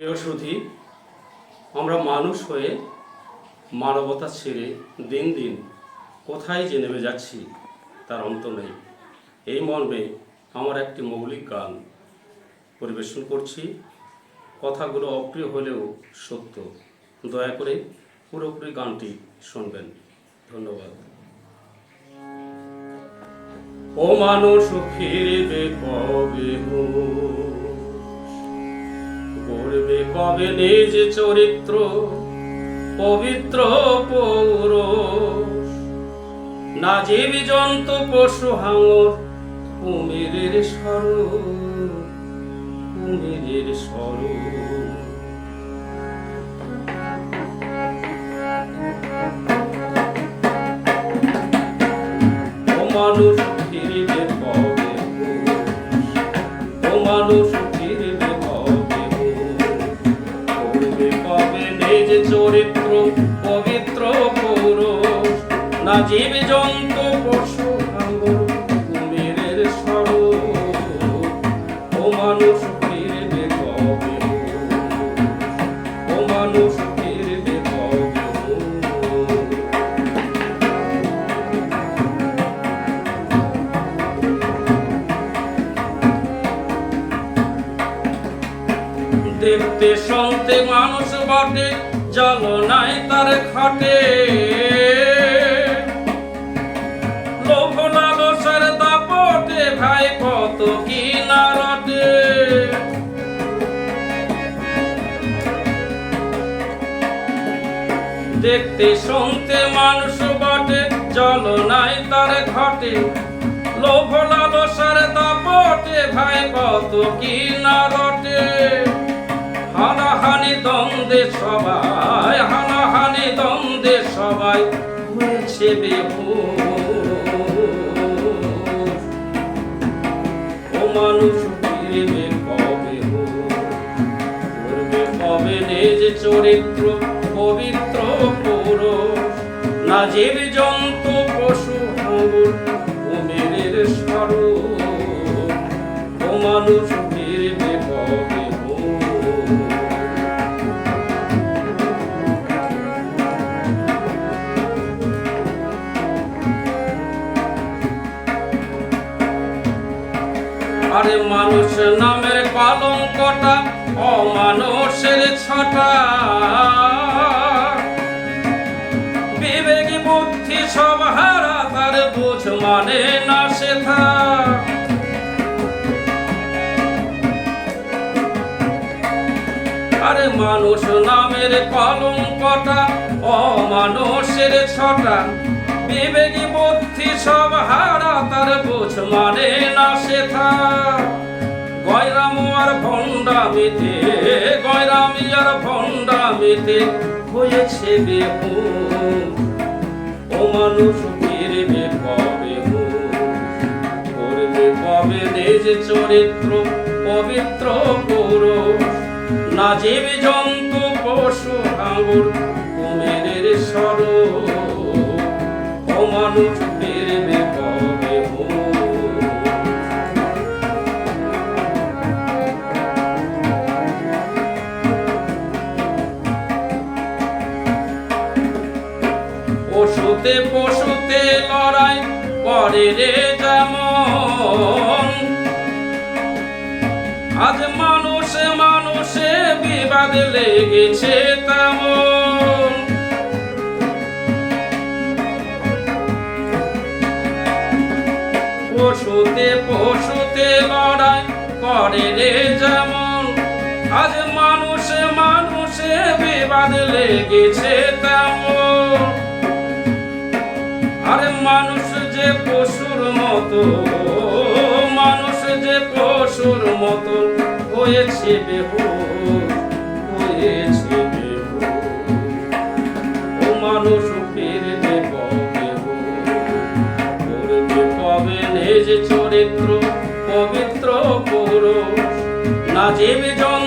প্রিয় সুধী, আমরা মানুষ হয়ে মানবতা ছেড়ে দিন দিন কোথায় যে নেমে যাচ্ছি তার অন্ত নেই। এই মর্মে আমার একটি মৌলিক গান পরিবেশন করছি। কথাগুলো অপ্রিয় হলেও সত্য। দয়া করে পুরোপুরি গানটি শুনবেন। ধন্যবাদ। ও মানুষ, ফিরবে কবে করবে কবে নিজ চরিত্র, পবিত্র পৌরষ? না জীবী জন্তু পশু হাঙর, কুমিরের স্বরূপ কুমিরের স্বরূপ। মানুষ ফিরিবে কবে ও মানুষ চরিত্র, পবিত্র পৌরষ। না জীব জন্তু পশু কুমিরের স্বরূপ। ও মানুষ দেখতে শুনতে মানুষ বটে জল নাই তার খাটে। লোভ লালসার দাপটে ভাই কত কি না রটে। দেখতে শুনতে মানুষ বটে জল নাই তার ঘটে লোভ লালসার দাপটে ভাই কত কি না সবাই, হানাহানি দ্বন্দ্বে সবাই হয়েছে বেহুশ। ও মানুষ ফিরবে কবে হো? কবে নিজ চরিত্র, পবিত্র পুরুষ না জীব জন্তু, পশু কুমিরের স্বরূপ ও মানুষ আরে মানুষ নামের কলঙ্কটা, অমানুষের ছটা। বিবেকী বুদ্ধি সব হারা, তার বুঝ মানে না শেখা আরে মানুষ নামের কলঙ্কটা, অমানুষের ছটা। বিবেকী বুদ্ধি সব হারা, তার বুঝ মানে না শেখা। গয়রাম আর ভণ্ডামিতে গয়রামি আর ভণ্ডামিতে হয়েছে বেহু। ও মানুষ ফিরবে কবে? করবে কবে নিজ চরিত্র, পবিত্র পুরুষ? না জীব জন্তু, পশু আঙুর কুমিরের স্বরূপ মানুষ ফিরবে কবে? পশুতে পশুতে লড়াই করে রে যেমন আজ মানুষে মানুষে বিবাদ লেগেছে তেমন পশুতে পশুতে লড়াই করে রে যেমন। আজ মানুষে মানুষে বিবাদ লেগেছে তেমন। আরে মানুষ যে পশুর মতো, মানুষ যে পশুর মতো, হয়েছে বেহু হয়েছে নিজ চরিত্র পবিত্র পুরুষ। না জীব জন